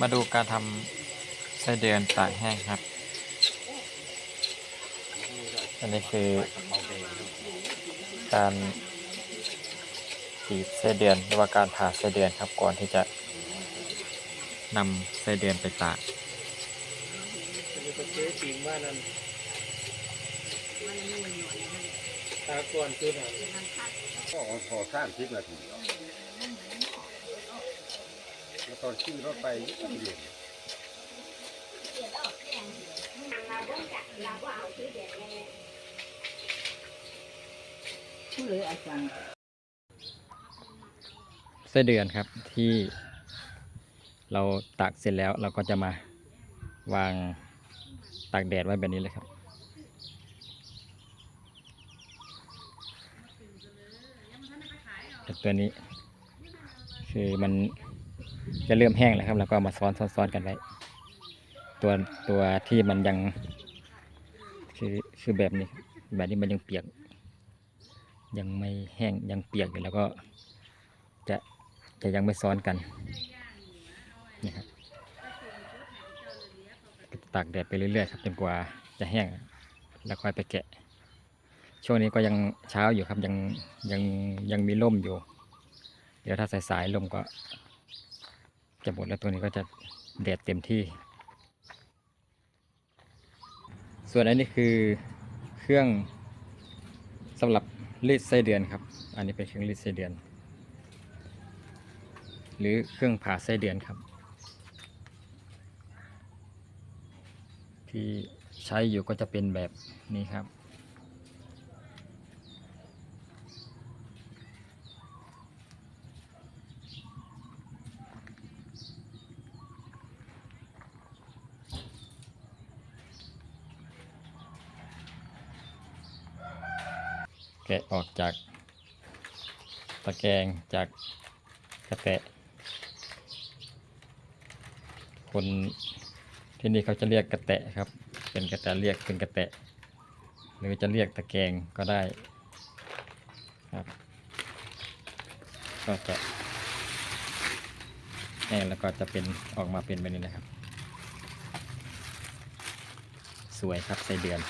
มาดูการทำไส้เดือนตากแห้งครับ อันนี้คือการขีดไส้เดือนหรือว่าการผ่าไส้เดือนครับก่อนที่จะนำไส้เดือนไปตากมันจะเจ๊จริงว่านั่นตาก่อนคือหนังก็พอสร้างทิพนาที แล้วตอนขี่รถไปยิ่งเย็นเลยอาจารย์ไส้เดือนครับที่เราตากเสร็จแล้วเราก็จะมาวางตากแดดไว้แบบนี้เลยครับ ตัวนี้คือมัน จะเริ่มแห้งแล้วครับแล้วก็มาซ้อนซ้อนซ้อนกันไว้ตัวตัวที่มันยังคือคือแบบนี้แบบนี้มันยังเปียก ยังไม่แห้งยังเปียกอยู่แล้วก็จะจะยังไม่ซ้อนกันนี่ครับตากแดดไปเรื่อยๆครับจนกว่าจะแห้ง แล้วค่อยไปแกะ ช่วงนี้ก็ยังเช้าอยู่ครับยังยังยังมีร่มอยู่ เดี๋ยวถ้าสายๆลมก็ จะหมดแล้วตัวนี้ก็จะแดดเต็มที่ ส่วนอันนี้คือเครื่องสำหรับรีดไส้เดือนครับ อันนี้เป็นเครื่องรีดไส้เดือน หรือเครื่องผ่าไส้เดือนครับ ที่ใช้อยู่ก็จะเป็นแบบนี้ครับ แกะออกจากตะแกรงจากกระแตะ คนที่นี่เขาจะเรียกกระแตะครับ เป็นกระแตะเรียกเป็นกระแตะ หรือจะเรียกตะแกรงก็ได้ครับก็จะแห้งแล้วก็จะเป็นออกมาเป็นแบบนี้นะครับ สวยครับไส้เดือน